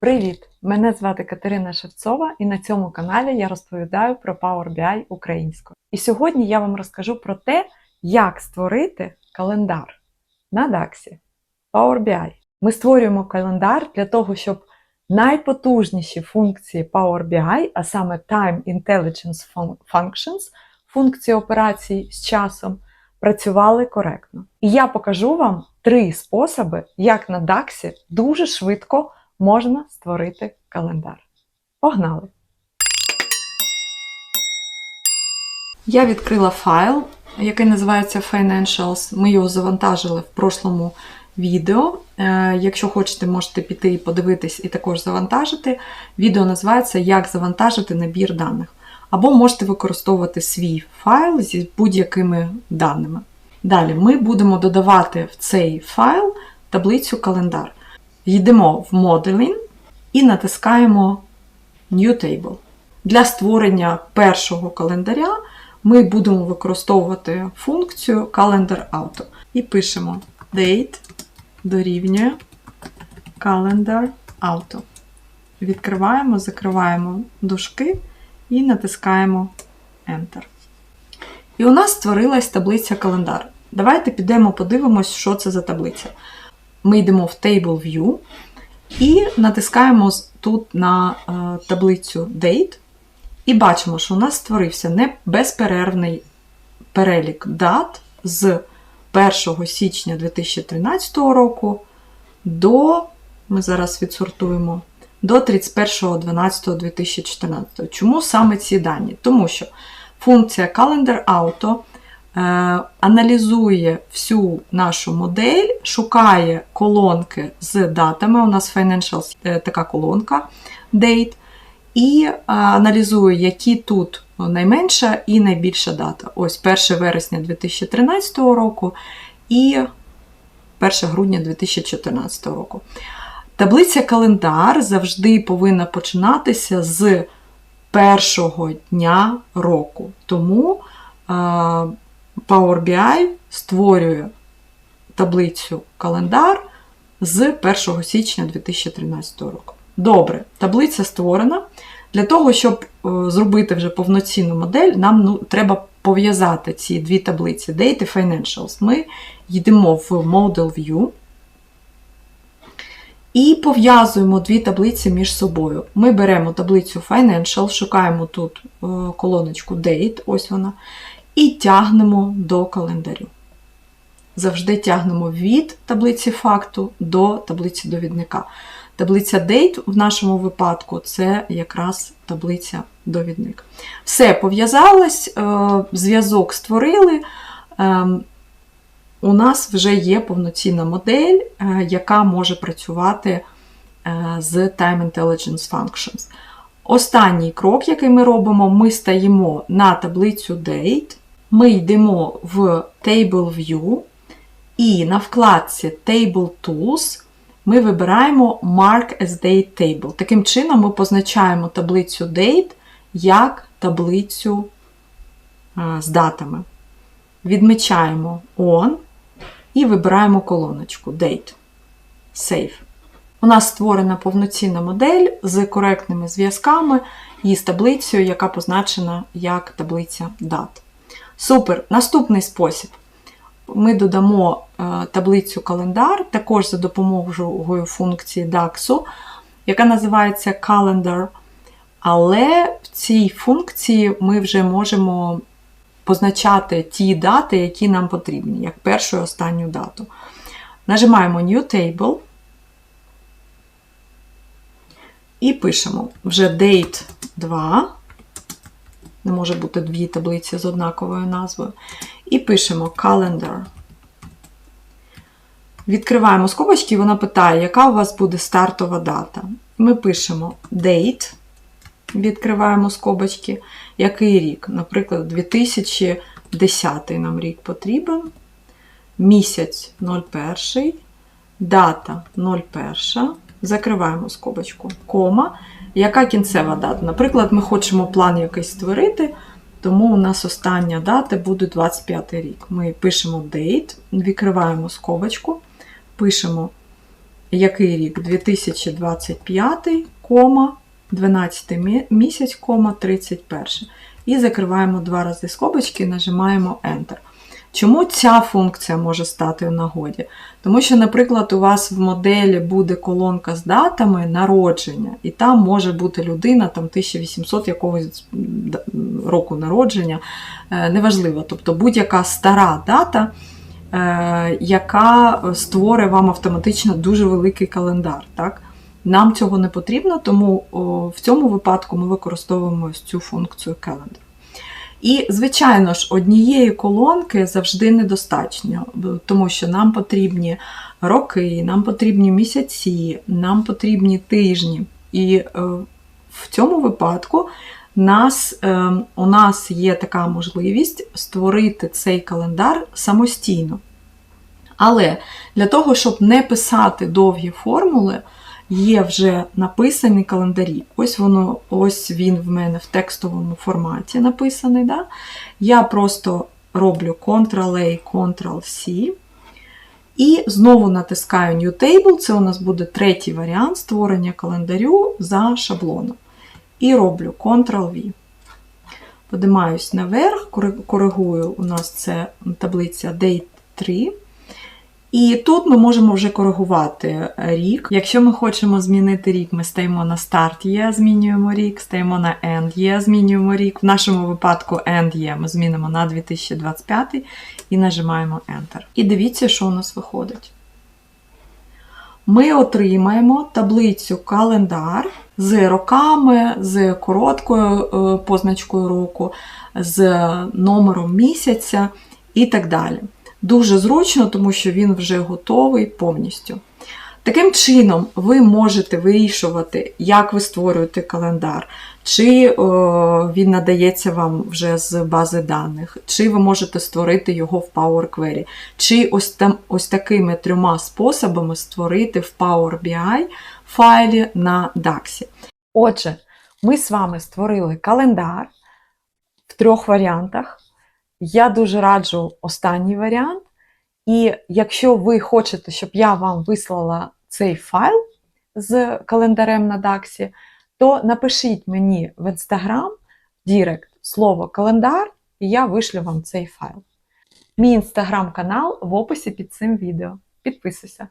Привіт! Мене звати Катерина Шевцова, і на цьому каналі я розповідаю про Power BI українською. І сьогодні я вам розкажу про те, як створити календар на DAX. Power BI. Ми створюємо календар для того, щоб найпотужніші функції Power BI, а саме Time Intelligence Functions, функції операцій з часом, працювали коректно. І я покажу вам три способи, як на DAX дуже швидко можна створити календар. Погнали! Я відкрила файл, який називається Financials. Ми його завантажили в прошлому відео. Е, Якщо хочете, можете піти і подивитись і також завантажити. Відео називається Як завантажити набір даних. Або можете використовувати свій файл зі будь-якими даними. Далі ми будемо додавати в цей файл таблицю календар. Йдемо в Modeling і натискаємо New Table. Для створення першого календаря ми будемо використовувати функцію Calendar Auto. І пишемо Date дорівнює Calendar Auto. Відкриваємо, закриваємо дужки і натискаємо Enter. І у нас створилась таблиця календар. Давайте підемо подивимось, що це за таблиця. Ми йдемо в Table View і натискаємо тут на е, таблицю Date. І бачимо, що у нас створився не безперервний перелік дат з 1 січня 2013 року до, ми зараз відсортуємо, до 31.12.2014. Чому саме ці дані? Тому що функція Calendar Auto аналізує всю нашу модель, шукає колонки з датами. У нас Financial е, така колонка Date, і е, аналізує, які тут найменша і найбільша дата. Ось 1 вересня 2013 року і 1 грудня 2014 року. Таблиця календар завжди повинна починатися з першого дня року. Тому е, Power BI створює таблицю календар з 1 січня 2013 року. Добре, таблиця створена. Для того, щоб е, зробити вже повноцінну модель, нам ну, треба пов'язати ці дві таблиці Date і Financials. Ми йдемо в Model View і пов'язуємо дві таблиці між собою. Ми беремо таблицю Financial, шукаємо тут е, колоночку Date, ось вона, і тягнемо до календарю. Завжди тягнемо від таблиці факту до таблиці довідника. Таблиця Date в нашому випадку це якраз таблиця довідник. Все пов'язалось, е, зв'язок створили. е, У нас вже є повноцінна модель, е, яка може працювати е, з Time Intelligence Functions. Останній крок, який ми робимо, ми стаємо на таблицю Date, ми йдемо в Table View, і на вкладці Table Tools ми вибираємо Mark as Date Table. Таким чином, ми позначаємо таблицю Date як таблицю з датами. Відмічаємо On і вибираємо колоночку Date. Save. У нас створена повноцінна модель з коректними зв'язками і з таблицею, яка позначена як таблиця дат. Супер! Наступний спосіб. Ми додамо е, таблицю календар, також за допомогою функції DAX, яка називається Calendar. Але в цій функції ми вже можемо позначати ті дати, які нам потрібні, як першу і останню дату. Нажимаємо New Table і пишемо вже Date 2. Не може бути дві таблиці з однаковою назвою. І пишемо Calendar. Відкриваємо скобочки, і вона питає, яка у вас буде стартова дата. Ми пишемо Date. Відкриваємо скобочки. Який рік? Наприклад, 2010 нам рік потрібен. Місяць 01, дата 01. Закриваємо скобочку, кома. Яка кінцева дата? Наприклад, ми хочемо план якийсь створити, тому у нас остання дата буде 25 рік. Ми пишемо date, відкриваємо скобочку, пишемо який рік? 2025, 12 місяць, 31. І закриваємо два рази скобочки і нажимаємо Enter. Чому ця функція може стати в нагоді? Тому що, наприклад, у вас в моделі буде колонка з датами народження, і там може бути людина там 1800 якогось року народження, е, неважливо. Тобто будь-яка стара дата, е, яка створить вам автоматично дуже великий календар. Так? Нам цього не потрібно, тому в цьому випадку ми використовуємо цю функцію Calendar. І, звичайно ж, однієї колонки завжди недостатньо, тому що нам потрібні роки, нам потрібні місяці, нам потрібні тижні. І е, в цьому випадку нас, е, у нас є така можливість створити цей календар самостійно. Але для того, щоб не писати довгі формули, є вже написані календарі. Ось воно, ось він в мене в текстовому форматі написаний. Да? Я просто роблю Ctrl-A, Ctrl-C. І знову натискаю New Table. Це у нас буде третій варіант створення календарю за шаблоном. І роблю Ctrl-V. Подимаюсь наверх, коригую, у нас це таблиця Date 3. І тут ми можемо вже коригувати рік. Якщо ми хочемо змінити рік, ми стаємо на старт є, змінюємо рік, стаємо на end є, змінюємо рік. В нашому випадку end є, ми змінимо на 2025 і нажимаємо Enter. І дивіться, що у нас виходить. Ми отримаємо таблицю календар з роками, з короткою е, позначкою року, з номером місяця і так далі. Дуже зручно, тому що він вже готовий повністю. Таким чином, ви можете вирішувати, як ви створюєте календар, чи о, він надається вам вже з бази даних, чи ви можете створити його в Power Query, чи ось, там, ось такими трьома способами створити в Power BI файлі на DAX. Отже, ми з вами створили календар в трьох варіантах. Я дуже раджу останній варіант. І якщо ви хочете, щоб я вам вислала цей файл з календарем на DAX, то напишіть мені в Instagram Дірект слово календар, і я вишлю вам цей файл. Мій інстаграм-канал в описі під цим відео. Підписуйся.